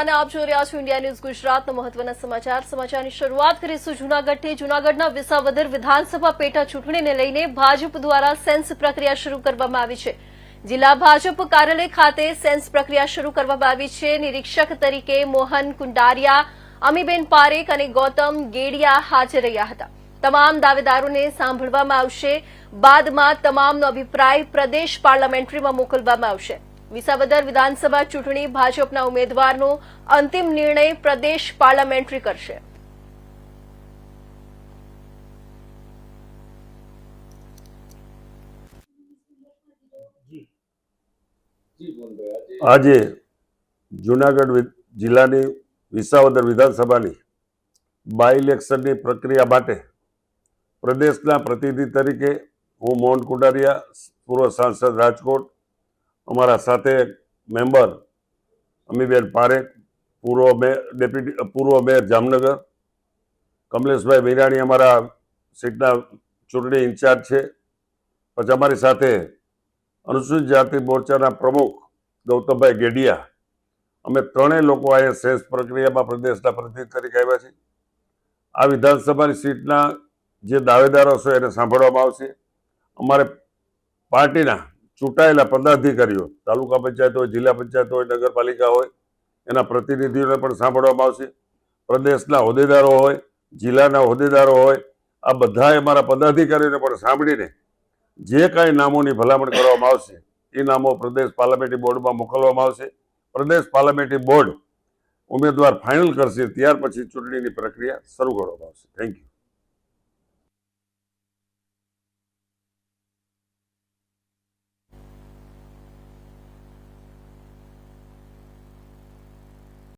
અને આપ જોઈ રહ્યા છો ઇન્ડિયા ન્યૂઝ ગુજરાતના મહત્વના સમાચાર. સમાચારની શરૂઆત કરીશું જૂનાગઢથી. જૂનાગઢના વિસાવદર વિધાનસભા પેટા ચૂંટણીને લઈને ભાજપ દ્વારા સેન્સ પ્રક્રિયા શરૂ કરવામાં આવી છે. જિલ્લા ભાજપ કાર્યાલય ખાતે સેન્સ પ્રક્રિયા શરૂ કરવામાં આવી છે. નિરીક્ષક તરીકે મોહન કુંડારિયા, અમીબેન પારેખ અને ગૌતમ ગેડિયા હાજર રહ્યા હતા. તમામ દાવેદારોને સાંભળવામાં આવશે. બાદમાં તમામનો અભિપ્રાય પ્રદેશ પાર્લામેન્ટરીમાં મોકલવામાં આવશે. વિસાવદર વિધાનસભા ચૂંટણી ભાજપના ઉમેદવારનો અંતિમ નિર્ણય પ્રદેશ પાર્લામેન્ટરી કરશે. આજે જુનાગઢ જિલ્લાની વિસાવદર વિધાનસભાની બાય ઇલેક્શનની પ્રક્રિયા માટે પ્રદેશના પ્રતિનિધિ તરીકે હું મોહન કુંડારિયા, પૂર્વ સાંસદ રાજકોટ અમારા સાથે મેમ્બર અમીબેન પારેખ, પૂર્વ મેયર ડેપ્યુટી, પૂર્વ મેયર જામનગર, કમલેશભાઈ વિરાણી અમારા સીટના ચૂંટણી ઇન્ચાર્જ છે. પછી અમારી સાથે અનુસૂચિત જાતિ મોરચાના પ્રમુખ ગૌતમભાઈ ગેડિયા. અમે ત્રણેય લોકો અહીંયા શેષ પ્રક્રિયામાં પ્રદેશના પ્રતિનિધિ તરીકે આવ્યા છે આ વિધાનસભાની સીટના જે દાવેદારો છે એને સાંભળવામાં આવશે. અમારે પાર્ટીના ચૂંટાયેલા પદાધિકારીઓ તાલુકા પંચાયત હોય, જિલ્લા પંચાયત હોય, નગરપાલિકા હોય, એના પ્રતિનિધિઓને પણ સાંભળવામાં આવશે. પ્રદેશના હોદ્દેદારો હોય, જિલ્લાના હોદ્દેદારો હોય, આ બધાએ અમારા પદાધિકારીઓને પણ સાંભળીને જે કાંઈ નામોની ભલામણ કરવામાં આવશે, એ નામો પ્રદેશ પાર્લામેન્ટરી બોર્ડમાં મોકલવામાં આવશે. પ્રદેશ પાર્લામેન્ટરી બોર્ડ ઉમેદવાર ફાઇનલ કરશે, ત્યાર પછી ચૂંટણીની પ્રક્રિયા શરૂ કરવામાં આવશે. Thank you